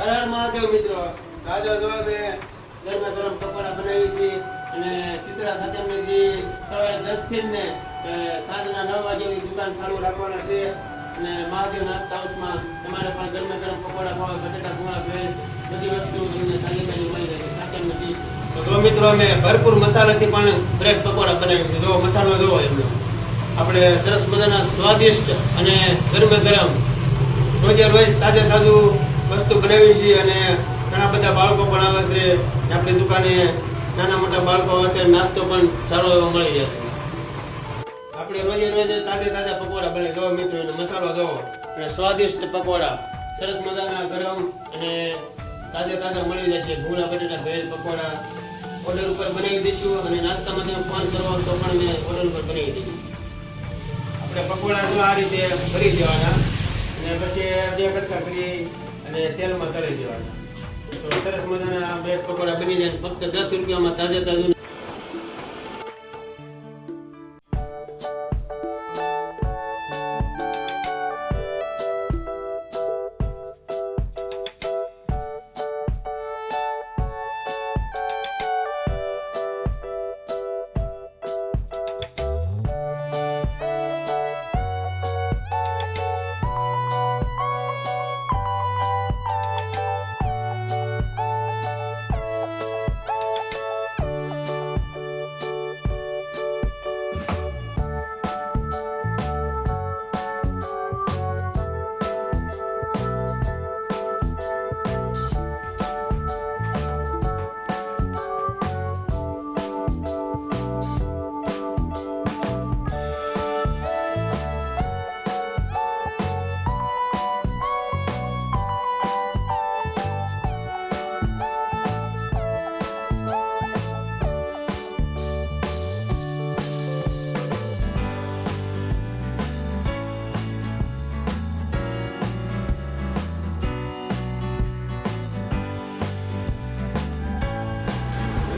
હર મહાદેવ મિત્રો. રાજા જવાબે ગરમા ગરમ પકોડા બનાવી છે અને શીતળા સવારે દસથી ને સાંજના નવ વાગ્યાની દુકાન ચાલુ રાખવાના છે. અને મહાદેવ હાઉસમાં તમારે પણ ગરમા ગરમ પકોડા ખાવા, બટેટા બધી વસ્તુ તમને ડીશ તો મિત્રો અમે ભરપૂર મસાલાથી પણ બ્રેડ પકોડા બનાવી છે. જો મસાલો જોવો એમનો. આપણે સરસ મજાના સ્વાદિષ્ટ અને ગરમે ગરમ. રોજે રોજ તાજે તાજું વસ્તુ બનાવી છીએ અને ઘણા બધા બાળકો પણ આવે છે. આપણી દુકાને નાના મોટા બાળકો આવે છે. નાસ્તો પણ સારો એવો મળી જશે આપણે રોજે રોજ તાજે તાજા પકોડા બને જો મિત્રો મસાલો જોવો અને સ્વાદિષ્ટ પકોડા. સરસ મજાના ગરમ અને તાજે તાજા મળી જશે ભૂંગળા બટેટા ભેલ પકોડા ઓર્ડર ઉપર બનાવી દઈશું. અને નાસ્તામાં તમે ફોન કરો તો પણ મેં ઓર્ડર ઉપર બનાવી દઈશું. આપણે પકોડા જો આ રીતે ભરી દેવાના. અને પછી બે કટકા કરી અને તેલમાં તળી દેવાના. તો સરસ મજાના બ્રેડ પકોડા બની જાય ફક્ત દસ રૂપિયામાં તાજે તાજું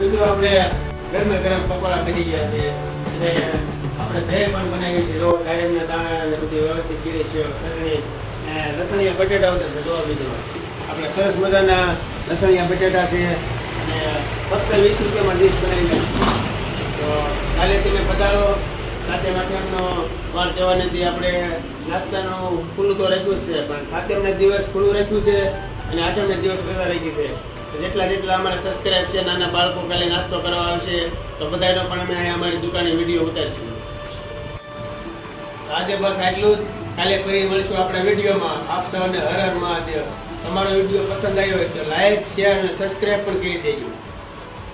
મિત્રો, આપણે બધી જોવા સરસ મજાના લસણિયા બટેટા છે. અને ફક્ત વીસ રૂપિયામાં ડીશ બનાવી તો કાલે તમે પધારો. સાથે માટેનો વાર તહેવારથી આપણે નાસ્તાનું ખુલ્લું તો રાખ્યું છે, પણ સાતમને દિવસ ખુલ્લું રાખ્યું છે અને આઠમને દિવસ રજા રાખી છે. જેટલા જેટલા અમારા સબસ્ક્રાઇબ છે, નાના બાળકો કાલે નાસ્તો કરવા આવશે, તો બધાનો પણ અમે અહીંયા અમારી દુકાને વીડિયો ઉતારીશું. આજે બસ આટલું જ. કાલે ફરી મળીશું આપણા વિડીયોમાં. આપ સૌને હર હર મહાદેવ. તમારો વીડિયો પસંદ આવ્યો હોય તો લાઈક શેર અને સબસ્ક્રાઇબ પણ કરી દેજો.